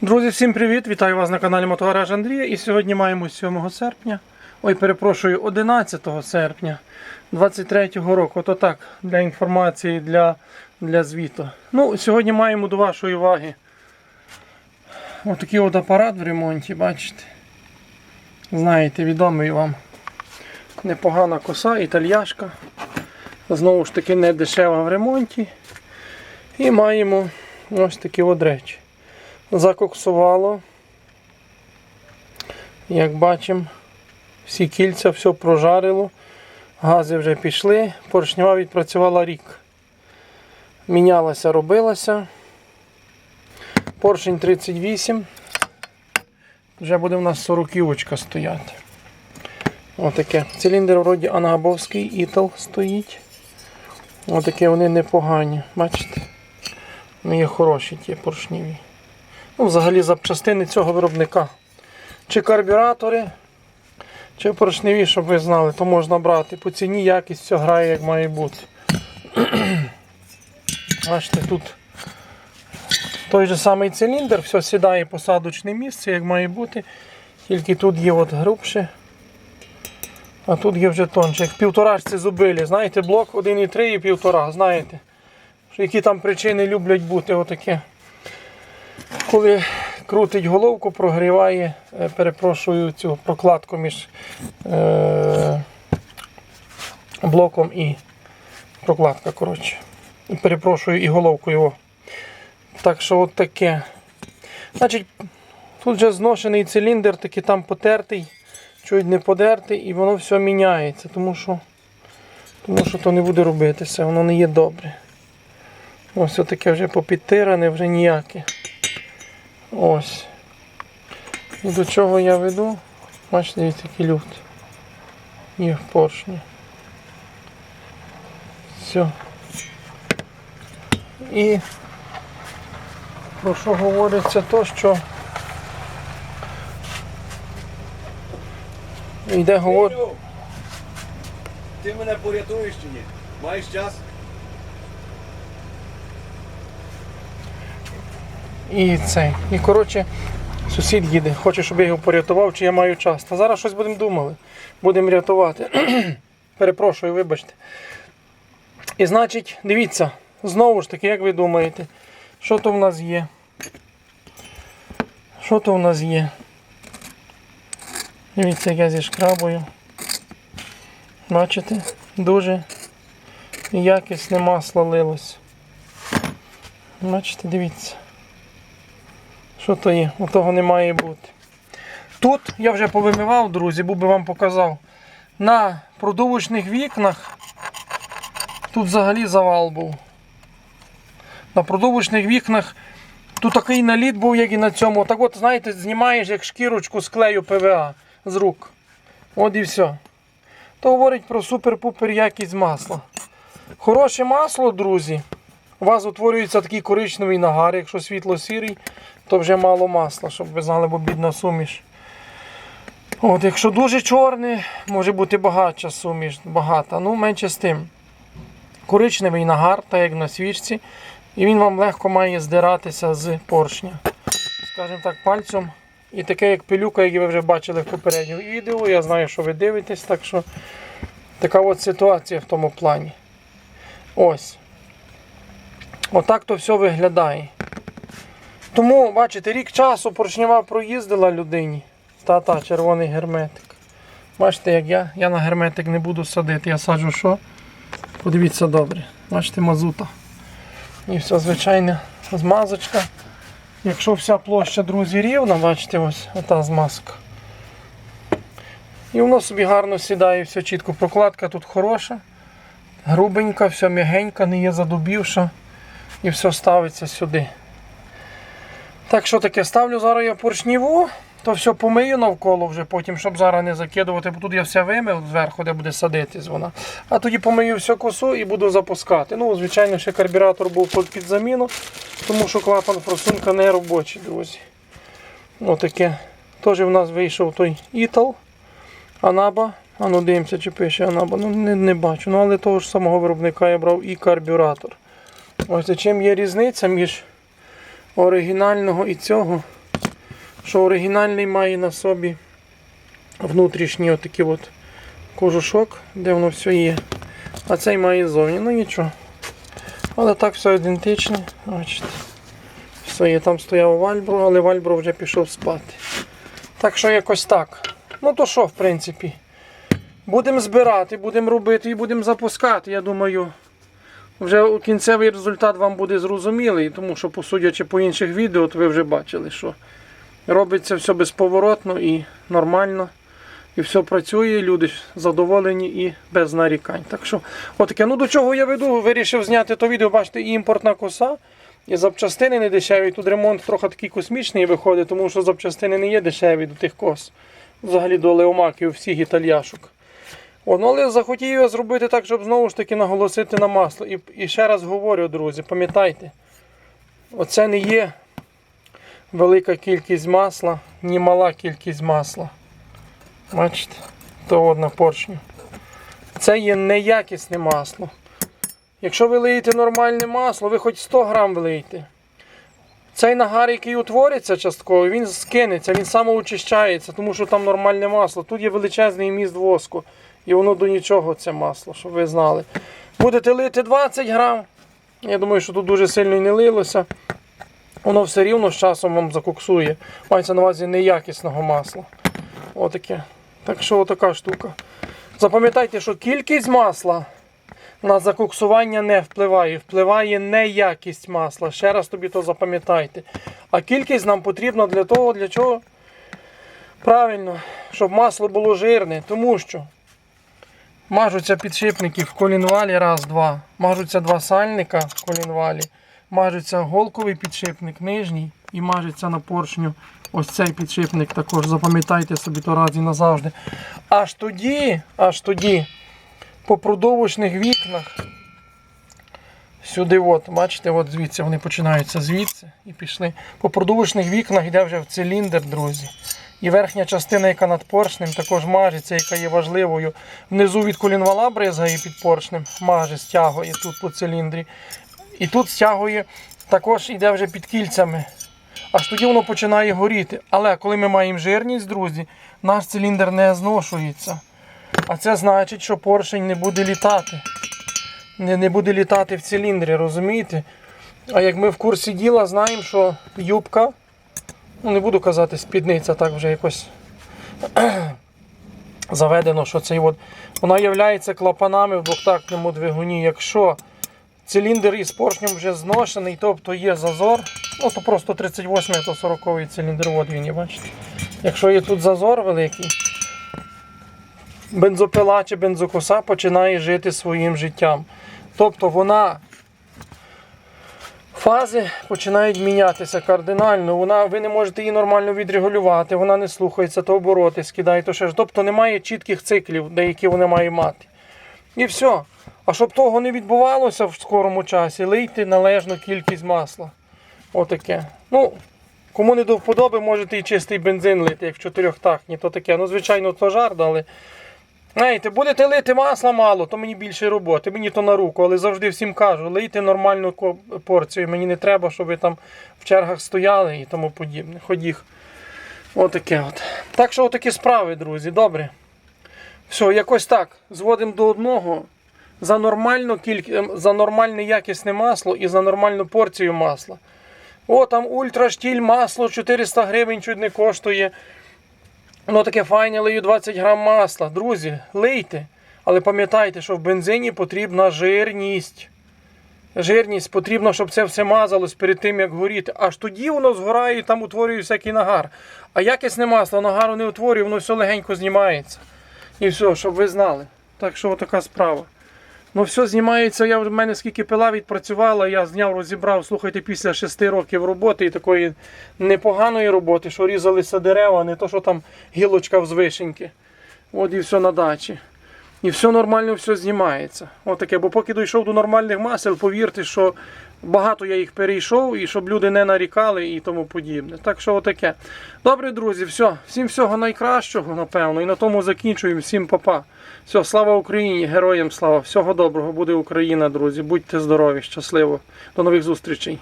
Друзі, всім привіт! Вітаю вас на каналі Мотогараж Андрія. І сьогодні маємо 7 серпня, ой, перепрошую, 11 серпня 23-го року. То так, для інформації, для, для звіту. Ну, сьогодні маємо до вашої уваги отакий от апарат в ремонті, бачите. Знаєте, відомий вам. Непогана коса, італьяшка. Знову ж таки, не дешева в ремонті. І маємо ось такі от речі закоксувало. Як бачимо, всі кільця, все прожарило, гази вже пішли, поршнева відпрацювала рік. Мінялася, робилася. Поршень 38. Вже буде в нас 40 очка стояти. Отаке. Циліндр вроді Ангабовський італ стоїть. Отаке вони непогані. Бачите? Вони є хороші ті поршневі. Ну, взагалі запчастини цього виробника. Чи карбюратори, чи поршневі, щоб ви знали, то можна брати. По ціні якість все грає, як має бути. Бачите, тут той же самий циліндр, все сідає посадочне місце, як має бути. Тільки тут є от грубше. А тут є вже тонше. Як півторашці зубилі. Знаєте, блок 1,3 і півтора. Знаєте, які там причини люблять бути отаке коли крутить головку, прогріває, е, перепрошую цю прокладку між е, блоком і прокладка, коротше. Перепрошую і головку його. Так що от таке. Значить, тут вже зношений циліндр, такий там потертий, чуть не подертий, і воно все міняється, тому що, тому що то не буде робитися, воно не є добре. Ось таке вже попідтиране, вже ніяке. Ось. До чого я веду? Бачите, дивіться, який люфт. Є в поршні. Все. І про що говориться то, що йде говор... Ти мене порятуєш чи ні? Маєш час? І цей. І коротше, сусід їде, хоче, щоб я його порятував, чи я маю час. Та зараз щось будемо думали. Будемо рятувати. Перепрошую, вибачте. І значить, дивіться, знову ж таки, як ви думаєте, що то в нас є? Що то в нас є? Дивіться, як я зі шкрабою. Бачите? Дуже якісне масло лилось. Бачите, дивіться. Що то є? Отого не має бути. Тут я вже повимивав, друзі, був би вам показав. На продувочних вікнах тут взагалі завал був. На продувочних вікнах тут такий наліт був, як і на цьому. Так от, знаєте, знімаєш як шкірочку з клею ПВА з рук. От і все. То говорить про супер-пупер якість масла. Хороше масло, друзі. У вас утворюється такий коричневий нагар, якщо світло сірий, то вже мало масла, щоб ви знали, бо бідна суміш. От, Якщо дуже чорний, може бути багатша суміш, багата. Ну, менше з тим. Коричневий нагар, так як на свічці, і він вам легко має здиратися з поршня. Скажімо так, пальцем. І таке, як пилюка, як ви вже бачили в попередньому відео. Я знаю, що ви дивитесь, так що така от ситуація в тому плані. Ось. Отак то все виглядає. Тому, бачите, рік часу поршнева проїздила людині. Та-та, червоний герметик. Бачите, як я? Я на герметик не буду садити. Я саджу що? Подивіться добре. Бачите, мазута. І все, звичайна змазочка. Якщо вся площа, друзі, рівна, бачите, ось ота змазка. І воно собі гарно сідає, все чітко. Прокладка тут хороша, грубенька, все м'ягенька, не є задубівша. І все ставиться сюди. Так що таке, ставлю зараз я поршніву, то все помию навколо вже потім, щоб зараз не закидувати, бо тут я все вимив зверху, де буде садитись вона. А тоді помию всю косу і буду запускати. Ну, звичайно, ще карбюратор був під- заміну, тому що клапан форсунка не робочий, друзі. Отаке. Теж в нас вийшов той італ, Анаба. А ну дивимося, чи пише Анаба. Ну не, не бачу. Ну, але того ж самого виробника я брав і карбюратор. Ось чим є різниця між оригінального і цього. що оригінальний має на собі внутрішній отакий от кожушок, де воно все є. А цей має зовні. Ну нічого. Але так все ідентичне. Бачите. Все є, там стояв Вальбро, але Вальбро вже пішов спати. Так що якось так. Ну то що, в принципі. Будемо збирати, будемо робити і будемо запускати. Я думаю, вже кінцевий результат вам буде зрозумілий, тому що, посудячи по інших відео, то ви вже бачили, що робиться все безповоротно і нормально. І все працює, люди задоволені і без нарікань. Так що, отаке. Ну до чого я веду, вирішив зняти то відео, бачите, і імпортна коса, і запчастини не дешеві. Тут ремонт трохи такий космічний виходить, тому що запчастини не є дешеві до тих кос. Взагалі до леомаків, всіх італьяшок. О, ну, але захотів я зробити так, щоб знову ж таки наголосити на масло. І, і ще раз говорю, друзі, пам'ятайте, оце не є велика кількість масла, ні мала кількість масла. Бачите, то одна поршню. Це є неякісне масло. Якщо ви лиєте нормальне масло, ви хоч 100 грам влиєте. Цей нагар, який утвориться частково, він скинеться, він самоочищається, тому що там нормальне масло. Тут є величезний міст воску. І воно до нічого це масло, щоб ви знали. Будете лити 20 грам. Я думаю, що тут дуже сильно і не лилося. Воно все рівно з часом вам закоксує. Мається на увазі неякісного масла. Отаке. Так що отака штука. Запам'ятайте, що кількість масла на закоксування не впливає. Впливає не якість масла. Ще раз тобі то запам'ятайте. А кількість нам потрібна для того, для чого? Правильно, щоб масло було жирне. Тому що мажуться підшипники в колінвалі раз, два. Мажуться два сальника в колінвалі. Мажеться голковий підшипник нижній і мажеться на поршню ось цей підшипник також. Запам'ятайте собі то раз і назавжди. Аж тоді, аж тоді, по продовжних вікнах. Сюди, от, бачите, от звідси вони починаються звідси і пішли. По продовжних вікнах йде вже в циліндр, друзі. І верхня частина, яка над поршнем, також мажеться, яка є важливою. Внизу від колінвала бризгає під поршнем, маже, стягує тут по циліндрі. І тут стягує, також йде вже під кільцями. Аж тоді воно починає горіти. Але коли ми маємо жирність, друзі, наш циліндр не зношується. А це значить, що поршень не буде літати. Не, не буде літати в циліндрі, розумієте? А як ми в курсі діла знаємо, що юбка, ну не буду казати спідниця, так вже якось заведено, що цей от, вона є клапанами в двохтактному двигуні. Якщо циліндр із поршнем вже зношений, тобто є зазор, ну то просто 38 то 40 циліндр, от він бачите. Якщо є тут зазор великий, бензопила чи бензокоса починає жити своїм життям. Тобто вона фази починають мінятися кардинально. Вона, ви не можете її нормально відрегулювати, вона не слухається, то обороти скидає, то ще ж. Тобто немає чітких циклів, деякі вони мають мати. І все. А щоб того не відбувалося в скорому часі, лийте належну кількість масла. Отаке. Ну, кому не до вподоби, можете і чистий бензин лити, як в чотирьохтахні, то таке. Ну, звичайно, то жарт, але. Знаєте, будете лити масла мало, то мені більше роботи, мені то на руку, але завжди всім кажу, лийте нормальну порцію. Мені не треба, щоб ви там в чергах стояли і тому подібне. Ходіх. Отаке от. Так що отакі справи, друзі, добре. Все, якось так. Зводимо до одного. За, нормальну кільк... ем, за нормальне якісне масло і за нормальну порцію масла. О, там ультраштіль масло 400 гривень чуть не коштує. Воно таке файне, лию 20 грам масла. Друзі, лийте. Але пам'ятайте, що в бензині потрібна жирність. Жирність потрібно, щоб це все мазалось перед тим, як горіти. Аж тоді воно згорає і там утворює всякий нагар. А якісне масло нагару не утворює, воно все легенько знімається. І все, щоб ви знали. Так що така справа. Ну, все знімається. Я в мене скільки пила відпрацювала, я зняв, розібрав. Слухайте, після 6 років роботи і такої непоганої роботи, що різалися дерева, не то, що там гілочка з вишеньки. От і все на дачі. І все нормально, все знімається. Отаке. Бо поки дійшов до нормальних масел, повірте, що багато я їх перейшов, і щоб люди не нарікали і тому подібне. Так що отаке. Добре, друзі, все. Всім всього найкращого, напевно. І на тому закінчуємо. Всім папа. Все, слава Україні, героям слава. Всього доброго, буде Україна, друзі. Будьте здорові, щасливо. До нових зустрічей.